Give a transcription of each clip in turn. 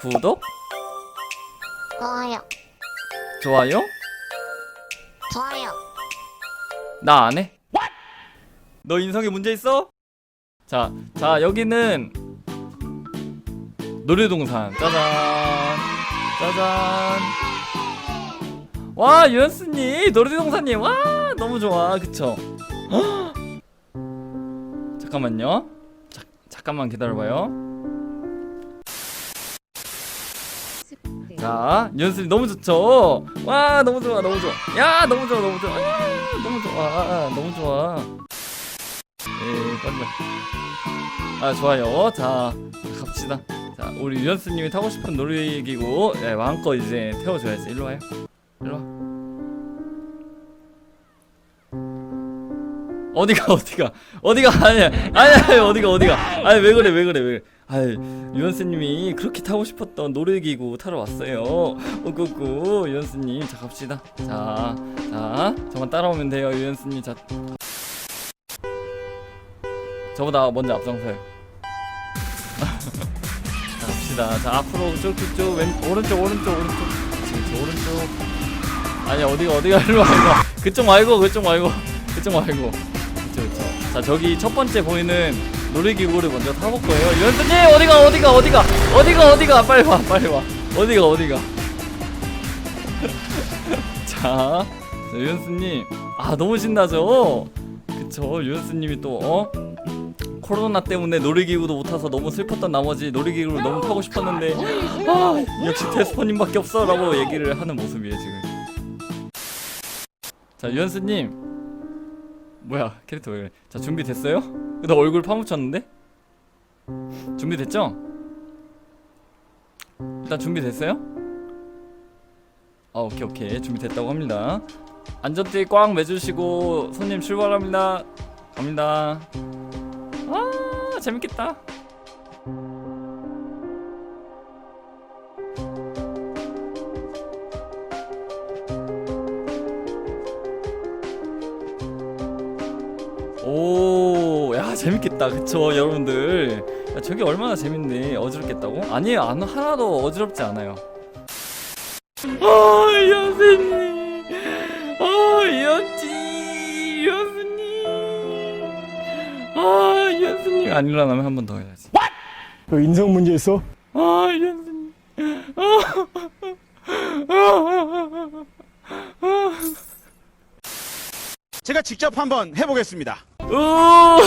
구독? 좋아요. 좋아요? 좋아요. 나 안 해. 너 인성에 문제 있어? 자, 자 여기는 놀이동산. 짜잔, 짜잔. 와 유연스님 놀이동산님 와 너무 좋아 그쵸? 헉! 잠깐만요. 자, 잠깐만 기다려봐요. 자, 연습이 너무 좋죠. 와, 너무 좋아, 너무 좋아. 야, 너무 좋아, 너무 좋아. 야, 너무 좋아, 너무 좋아. 예. 빨리. 아, 좋아요. 자, 갑시다. 자, 우리 유연스님이 타고 싶은 놀이기구, 예, 마음껏 이제 태워줘야지. 일로 와요. 일로 와. 어디가 어디가? 어디가? 아니야 아니야 아니, 어디가 어디가? 아니 왜 그래 왜 그래 왜 그래? 아이 유연스님이 그렇게 타고 싶었던 놀이기구 타러 왔어요. 오구구 유연스님 자 갑시다. 자자 저만 따라오면 돼요 유연스님. 자. 저보다 먼저 앞장서요. 자 갑시다. 자 앞으로 쭉쭉쭉 왼 오른쪽 오른쪽 오른쪽. 그렇지 그렇지 오른쪽 아니 어디가 어디가 일로 와 일로 와 그쪽 말고 그쪽 말고 그쪽 말고. 그쵸 그쵸. 자 저기 첫 번째 보이는 놀이기구를 먼저 타볼 거예요. 유연스님 어디가 어디가 어디가? 어디가 어디가? 빨리 와 빨리 와. 어디가 어디가? 자, 자 유연스님. 아 너무 신나죠? 그쵸 유연스님이 또 어? 코로나 때문에 놀이기구도 못 타서 너무 슬펐던 나머지 놀이기구를 너무 타고 싶었는데 아 역시 테스퍼님밖에 없어 라고 얘기를 하는 모습이에요 지금 자 유연스님 뭐야 캐릭터 왜 그래 자 준비됐어요? 너 얼굴 파묻혔는데? 준비됐죠? 일단 준비됐어요? 아 오케이 오케이 준비됐다고 합니다 안전띠 꽉 매주시고 손님 출발합니다 갑니다 아 재밌겠다 재밌겠다, 그쵸, 여러분들. 야, 저게 얼마나 재밌네. 어지럽겠다고? 아니에요, 안, 하나도 어지럽지 않아요. 아, 연수님, 아, 연지, 연수님, 아, 연수님 안 일어나면 한 번 더 해야지. 너 인성 문제 있어? 아, 연수님, 아, 제가 직접 한번 해보겠습니다. 오,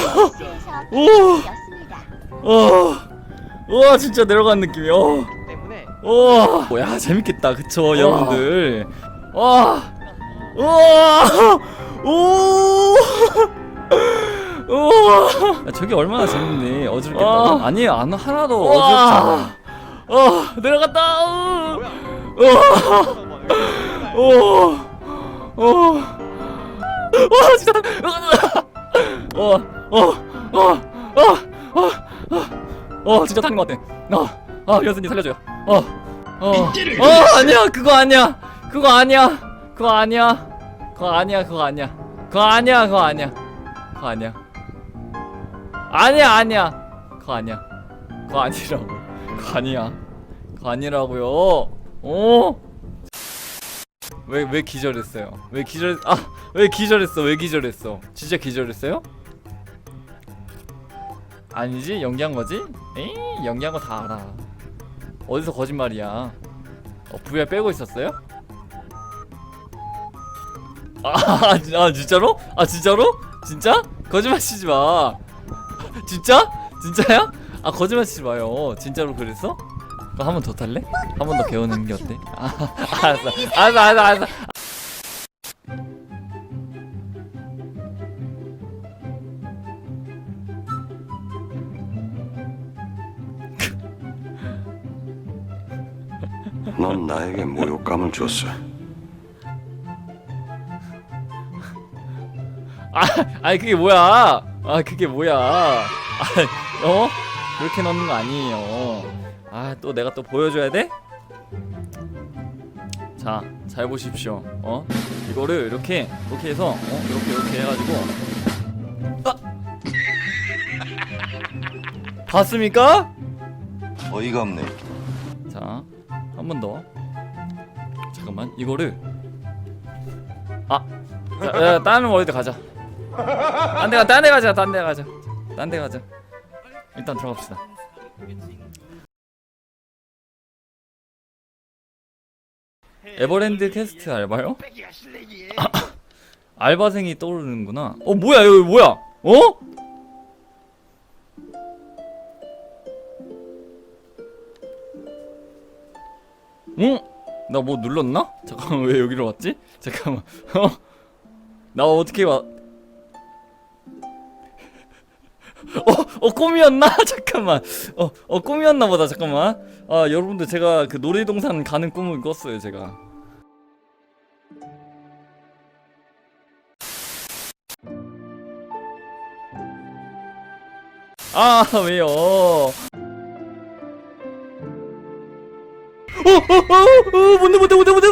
오. 어, 와 진짜 내려가는 느낌이야. 어. 와, 야 재밌겠다, 그쵸, 여러분들. 와, 와, 오, 우와. 야, 저게 얼마나 재밌네. 어지럽겠다. 아니에요, 안 하나도 어지럽지 않아. 어, 내려갔다. 어, 오, 오, 와 진짜. 어, 어, 어, 어, 어, 어, 어, 진짜 타는 것 같아. 어, 어, 여수님 살려줘요. 어, 어, 어, 아니야, 그거 아니야, 그거 아니야, 그거 아니야, 그거 아니야, 그거 아니야, 그거 아니야, 그거 아니야, 그거 아니야, 아니야, 아니야, 그거 아니야, 그거 아니라고, 그거 아니야, 그거 아니라고요. 어? 왜 왜 기절했어요? 왜 기절? 아, 왜 기절했어? 왜 기절했어? 진짜 기절했어요? 아니지 연기한 거지? 에이 연기한 거 다 알아. 어디서 거짓말이야? 어, VR 빼고 있었어요? 아, 진- 아 진짜로? 아 진짜로? 진짜? 거짓말 치지 마. 진짜? 진짜야? 아 거짓말 치지 마요. 진짜로 그랬어? 한 번 더 탈래? 한 번 더 개우는 게 어때? 아, 알았어, 알았어, 알았어, 알았어. 넌 나에게 모욕감을 줬어. 아, 아니 그게 뭐야? 아 그게 뭐야? 아, 어? 그렇게 넣는 거 아니에요. 아 또 내가 또 보여줘야 돼? 자 자, 잘 보십시오. 어? 이거를 이렇게 이렇게 해서 어? 이렇게 이렇게 해가지고 아! 봤습니까? 어이가 없네. 자, 한번 더. 잠깐만, 이거를 아, 자, 야, 다른 월드 가자. 가- 딴데 가자, 딴 데 가자. 딴 데 가자. 일단 들어갑시다. 에버랜드 캐스트 알바요? 아, 알바생이 떠오르는구나. 어 뭐야 여기 뭐야? 어? 응? 나 뭐 눌렀나? 잠깐만 왜 여기로 왔지? 잠깐만 어? 나 어떻게 와? 어, 어 꿈이었나? 잠깐만. 어, 어 꿈이었나 보다. 잠깐만. 아, 여러분들 제가 그 놀이동산 가는 꿈을 꿨어요, 제가. 아, 왜요? 어, 어, 어, 어, 뭔데, 뭔데, 뭔데, 뭔데,